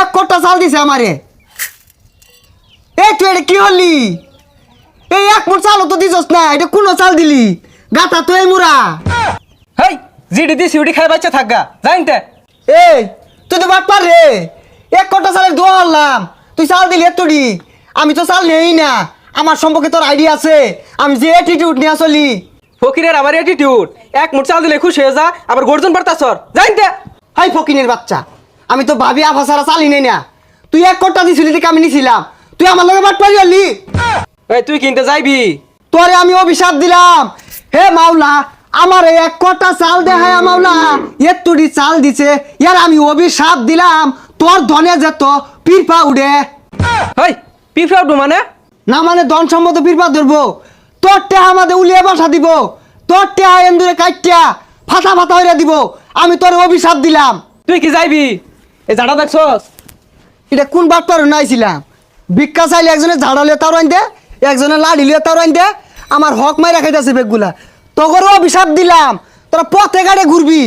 এক কোটা চাল দিছে আমারে। এই তুই এটা কি হলি? এই এক মুঠ চালও তো দিছস না এটা কোন চাল দিলি? গাতা তো এই মুরা হেই জিডি দি সিউডি খাই বাচ্চা থাকগা জানতে এই তুই তো বাট পার রে। এক কোটা চালের দোয়া হলাম তুই চাল দিলি এতটি। আমি তো চাল নেই না আমার সম্পর্কে তোর আইডিয়া আছে। আমি যে অ্যাটিটিউড নিয়ে চলি। ফকিরের আমার অ্যাটিটিউড এক মুঠ চাল দিলে খুশি হয়ে যা আবার গর্জন পারতাছর জানতে হাই ফকিনের বাচ্চা আমি তো ভাবি আফা সারা চালি নেই না। তুই এক কোটা দিছিলি দেখে আমি নিছিলাম। তুই আমার লগে বাট পারি হলি এই তুই কিনতে যাইবি? তোরে আমি অভিশাপ দিলাম। হে মাওলা আমার এই এক কটা চাল দেখায় মাওলা। এতুটি চাল দিছে ইয়ার আমি অভিশাপ দিলাম। তোর ধনে যেত পিরপা উড়ে। হেই পিফরাউডু মানে? না মানে ধন সম্মত পিরপা ধরবো। তোর টেহা আমাদের উলিয়ে বাসা দিব। তোর টেহা এন্দুরে কাটিয়া ফাটা ফাটা হইয়া দিব। আমি তোর অভিশাপ দিলাম। তুই কি যাইবি? এই ঝাড়া দেখছস? এটা কোন বাটপার নাইছিলাম ভিক্ষা চাইলে একজনে ঝাড়া লিয়ে তার দে একজনে লাড়ি লিয়ে তার দে আমার হক মাই রাখাইতেছে বেগগুলা। তগরও অভিশাপ দিলাম, তোরা পথে গাড়ে ঘুরবি।